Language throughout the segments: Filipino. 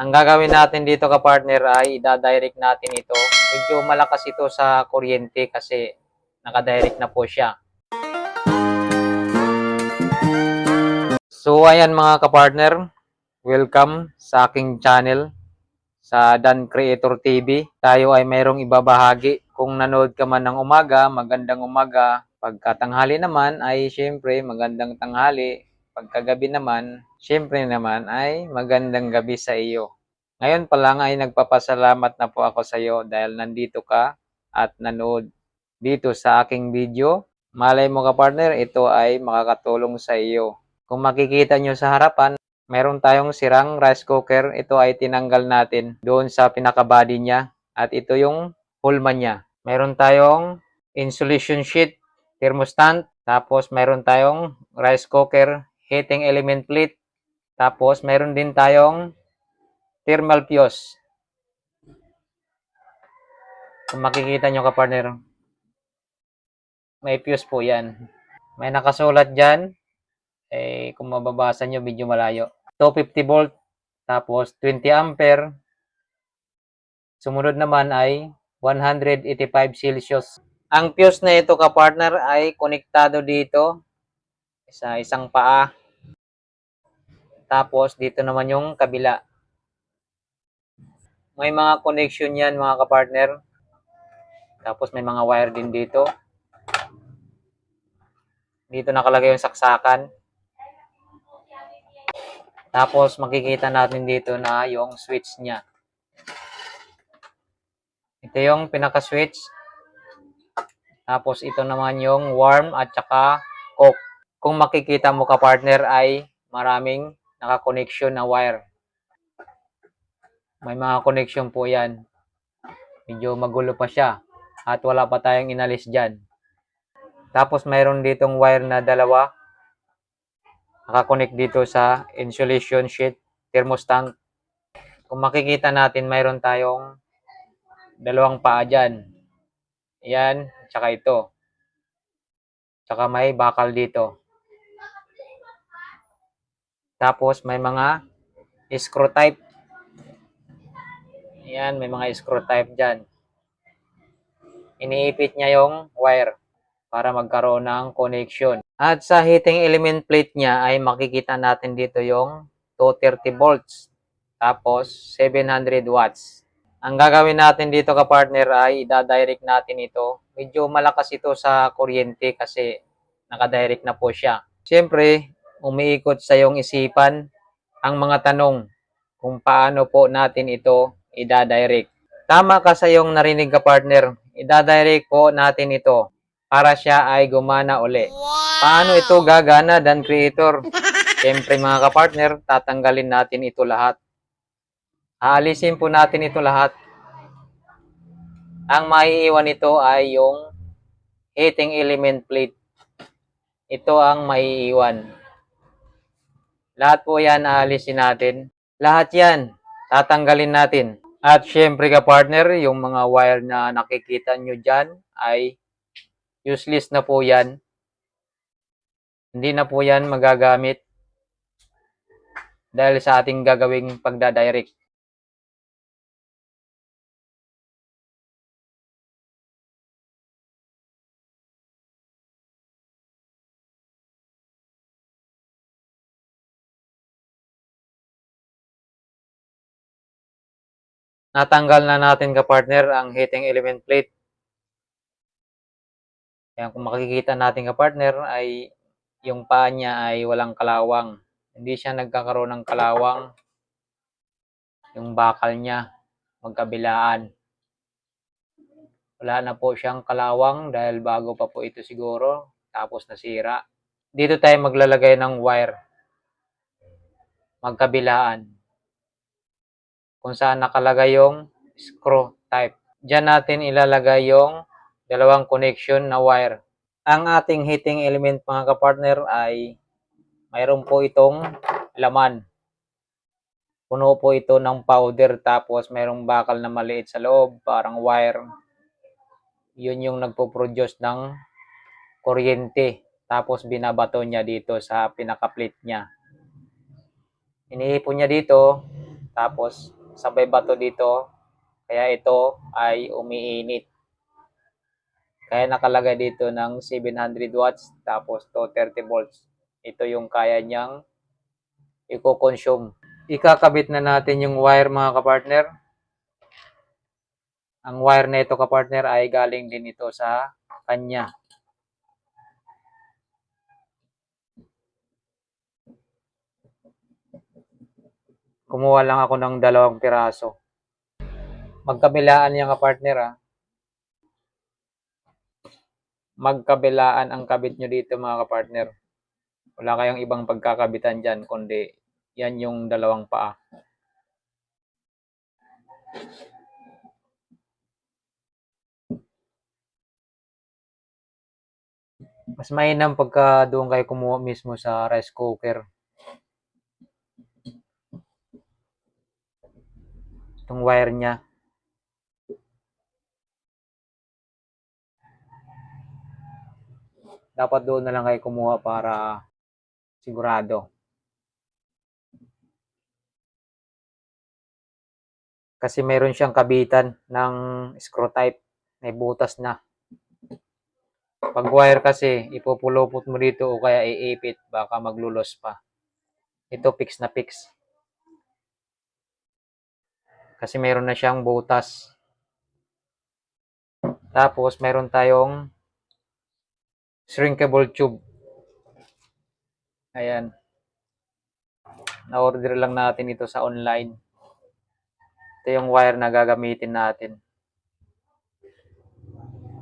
Ang gagawin natin dito ka partner ay ida-direct natin ito. Medyo malakas ito sa kuryente kasi naka-direct na po siya. So ayan mga kapartner, welcome sa aking channel sa Dan Creator TV. Tayo ay mayroong ibabahagi. Kung nanood ka man ng umaga, magandang umaga. Pagkatanghali naman ay syempre magandang tanghali. Pagkagabi naman, syempre naman ay magandang gabi sa iyo. Ngayon pa lang ay nagpapasalamat na po ako sa iyo dahil nandito ka at nanood dito sa aking video. Malay mo ka partner, ito ay makakatulong sa iyo. Kung makikita nyo sa harapan, meron tayong sirang rice cooker. Ito ay tinanggal natin doon sa pinaka-body niya. At ito yung hulma niya. Meron tayong insulation sheet, thermostat. Tapos meron tayong rice cooker, heating element plate. Tapos meron din tayong thermal fuse. Kung makikita nyo ka partner, may fuse po yan. May nakasulat dyan, eh, kung mababasa nyo, medyo malayo. 250 volt, tapos 20 ampere. Sumunod naman ay 185 Celsius. Ang fuse na ito ka partner ay konektado dito sa isang paa. Tapos dito naman yung kabila. May mga connection yan mga kapartner. Tapos may mga wire din dito. Dito nakalagay yung saksakan. Tapos makikita natin dito na yung switch niya. Ito yung pinaka-switch. Tapos ito naman yung warm at saka coke. Kung makikita mo ka partner ay maraming naka-connection na wire. May mga connection po yan. Medyo magulo pa siya. At wala pa tayong inalis dyan. Tapos mayroon ditong wire na dalawa nakakonect dito sa insulation sheet, thermostat. Kung makikita natin, mayroon tayong dalawang paa dyan. Yan, tsaka ito. Tsaka may bakal dito. Tapos may mga screw type. Yan, may mga screw type dyan. Iniipit niya yung wire para magkaroon ng connection. At sa heating element plate niya ay makikita natin dito yung 230 volts tapos 700 watts. Ang gagawin natin dito ka partner ay ida-direct natin ito. Medyo malakas ito sa kuryente kasi naka-direct na po siya. Siyempre, umiikot sa iyong isipan ang mga tanong kung paano po natin ito ida-direct. Tama ka sa iyong narinig ka partner. Ida-direct po natin ito para siya ay gumana uli. Paano ito gagana, Dan Creator? Siyempre mga kapartner, tatanggalin natin ito lahat. Aalisin po natin ito lahat. Ang maiiwan nito ay yung heating element plate. Ito ang maiiwan. Lahat po yan aalisin natin. Lahat yan, tatanggalin natin. At syempre ka partner, yung mga wire na nakikita nyo dyan ay useless na po yan. Hindi na po yan magagamit dahil sa ating gagawing pagdadirect. Natanggal na natin ka partner ang heating element plate. Ayan, kung makikita natin ka partner ay yung paa niya ay walang kalawang. Hindi siya nagkakaroon ng kalawang. Yung bakal niya magkabilaan. Wala na po siyang kalawang dahil bago pa po ito siguro. Tapos nasira. Dito tayo maglalagay ng wire. Magkabilaan. Kung saan nakalagay yung screw type. Diyan natin ilalagay yung dalawang connection na wire. Ang ating heating element mga kapartner ay mayroon po itong laman. Puno po ito ng powder tapos mayroong bakal na maliit sa loob, parang wire. Yun yung nagpo-produce ng kuryente. Tapos binabato niya dito sa pinaka-plate niya. Iniipon niya dito, Tapos, sabay bato dito. Kaya ito ay umiinit. Kaya nakalagay dito ng 700 watts tapos to 30 volts. Ito yung kaya niyang i-consume. Ikakabit na natin yung wire mga kapartner. Ang wire na ito kapartner ay galing din ito sa kanya. Kumuha lang ako ng dalawang piraso. Magkabilaan yan kapartner ah. Magkabilaan ang kabit nyo dito mga kapartner. Wala kayong ibang pagkakabitan dyan, kundi yan yung dalawang paa. Mas mainam pagka doon kayo kumuha mismo sa rice cooker. Itong wire niya. Dapat doon na lang kayo kumuha para sigurado. Kasi meron siyang kabitan ng screw type. May butas na. Pag wire kasi, ipupulupot mo dito o kaya iipit, baka maglulos pa. Ito fix na fix. Kasi meron na siyang butas. Tapos, meron tayong shrinkable tube. Ayan. Na-order lang natin ito sa online. Ito yung wire na gagamitin natin.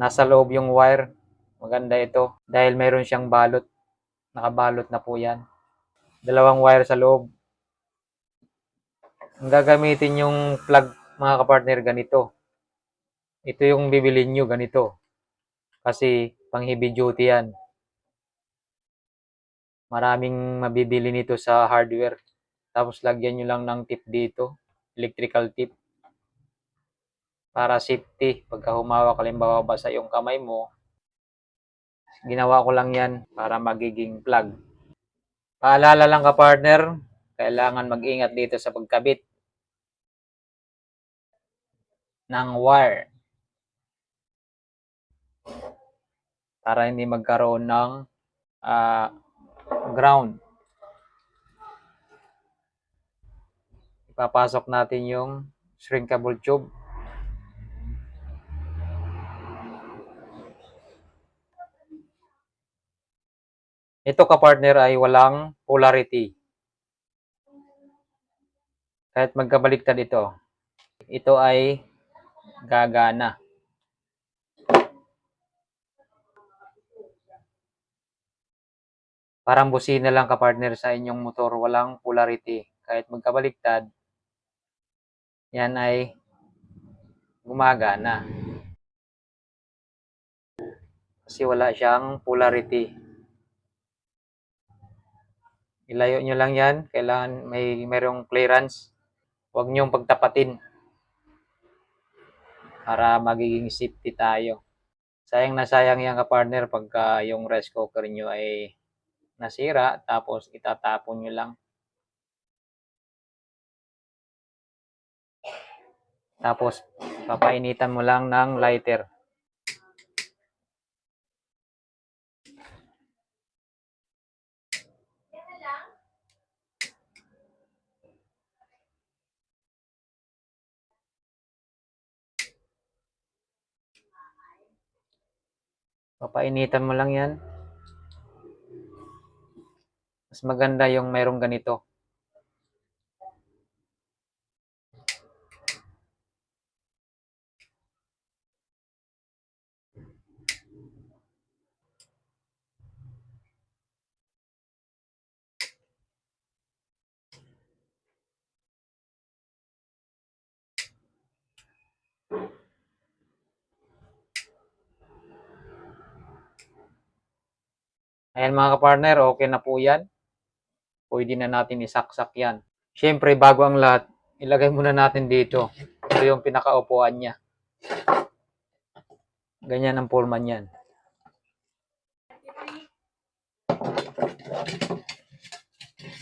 Nasa loob yung wire. Maganda ito. Dahil meron siyang balot. Nakabalot na po yan. Dalawang wire sa loob. Ang gagamitin yung plug mga kapartner ganito. Ito yung bibili nyo ganito. Kasi pang heavy duty yan. Maraming mabibili nito sa hardware. Tapos lagyan nyo lang ng tip dito. Electrical tip. Para safety. Pagka humawak, halimbawa basa yung kamay mo. Ginawa ko lang yan para magiging plug. Paalala lang ka partner, kailangan mag-ingat dito sa pagkabit ng wire para hindi magkaroon ng ah, ground. Ipapasok natin yung shrinkable tube. Ito ka-partner ay walang polarity. Kahit magkabaliktad ito, ito ay gagana. Parang busina lang ka-partner sa inyong motor, walang polarity. Kahit magkabaliktad, yan ay gumagana. Kasi wala siyang polarity. Ilayo nyo lang yan. Kailangan may merong clearance. Huwag nyong pagtapatin. Para magiging safety tayo. Sayang na sayang yan ka-partner pagka yung rice cooker nyo ay nasira tapos itatapon nyo lang. Tapos papainitan mo lang ng lighter. Papainitan mo lang yan. Mas maganda yung mayroong ganito. Ayan mga kapartner, okay na po yan. Pwede na natin isaksak yan. Siyempre, bago ang lahat, ilagay muna natin dito. Ito yung pinakaupuan niya. Ganyan ang forma niyan.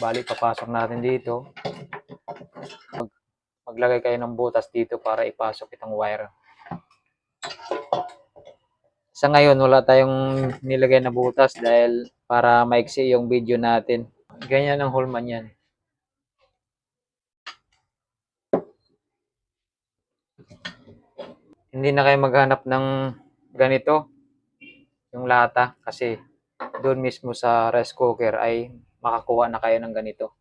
Balik, papasok natin dito. maglagay kayo ng butas dito para ipasok itong wire. Sa ngayon, wala tayong nilagay na butas dahil para maiksi yung video natin. Ganyan ang hulman yan. Hindi na kayo maghanap ng ganito, yung lata, kasi doon mismo sa rice cooker ay makakuha na kayo ng ganito.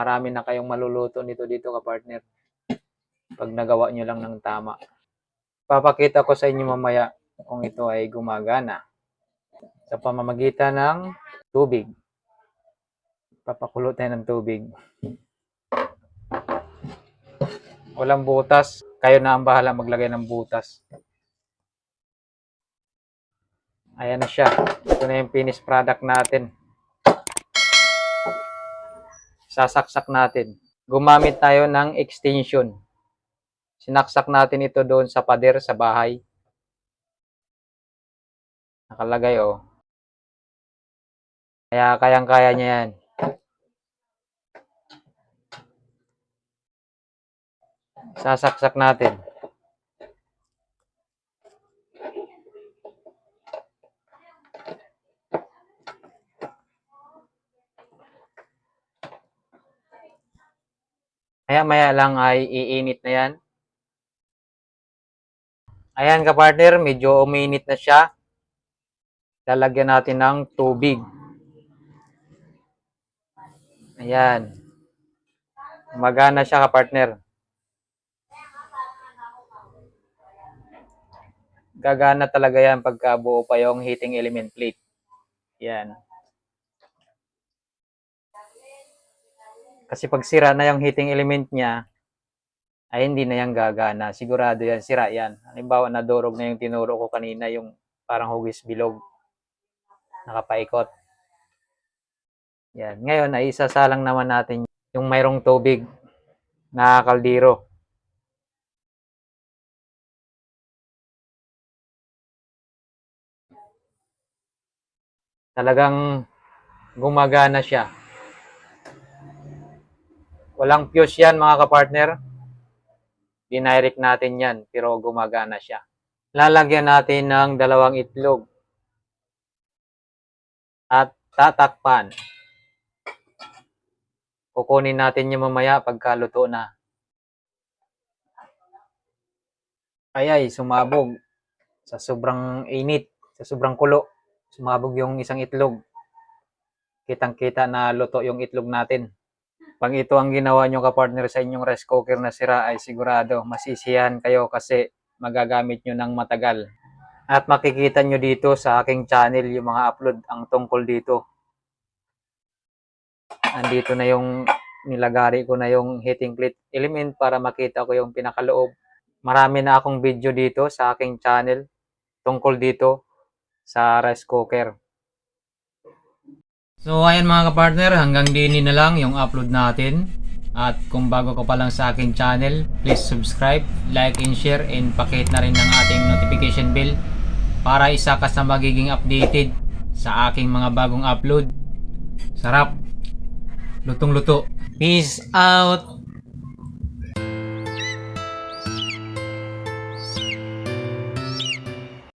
Marami na kayong maluluto nito dito ka partner. Pag nagawa nyo lang ng tama. Papakita ko sa inyo mamaya kung ito ay gumagana sa pamamagitan ng tubig. Papakulo tayo ng tubig. Walang butas. Kayo na ang bahala maglagay ng butas. Ayan na siya. Ito na yung finished product natin. Sasaksak natin. Gumamit tayo ng extension. Sinaksak natin ito doon sa pader sa bahay. Nakalagay oh. Kaya kayang-kaya niya yan. Sasaksak natin. Maya-maya lang ay iinit na yan. Ayan ka partner, medyo uminit na siya. Lalagyan natin ng tubig. Ayan. Magana siya ka partner. Gagana talaga yan pagka buo pa yung heating element plate. Yan. Kasi pag sira na yung heating element niya, ay hindi na yan gagana. Sigurado yan, sira yan. Halimbawa, nadurog na yung tinuro ko kanina, yung parang hugis bilog. Nakapaikot. Yan. Ngayon, ay isasalang naman natin yung mayroong tubig na kaldero. Talagang gumagana siya. Walang fuse yan mga kapartner. Dinirect natin yan, pero gumagana siya. Lalagyan natin ng dalawang itlog. At tatakpan. Kukunin natin yung mamaya pagkaluto na. Ay ay, sumabog. Sa sobrang init, sa sobrang kulo. Sumabog yung isang itlog. Kitang-kita na luto yung itlog natin. Pag ito ang ginawa nyo kapartner sa inyong rice cooker na sira ay sigurado masisiyahan kayo kasi magagamit nyo ng matagal. At makikita nyo dito sa aking channel yung mga upload ang tungkol dito. Andito na yung nilagari ko na yung heating plate element para makita ko yung pinakaloob. Marami na akong video dito sa aking channel tungkol dito sa rice cooker. So ayan mga kapartner, hanggang dini na lang yung upload natin. At kung bago ka pa lang sa aking channel, please subscribe, like and share and pakihit na rin ng ating notification bell para isa ka sa magiging updated sa aking mga bagong upload. Sarap! Lutong-luto. Peace out!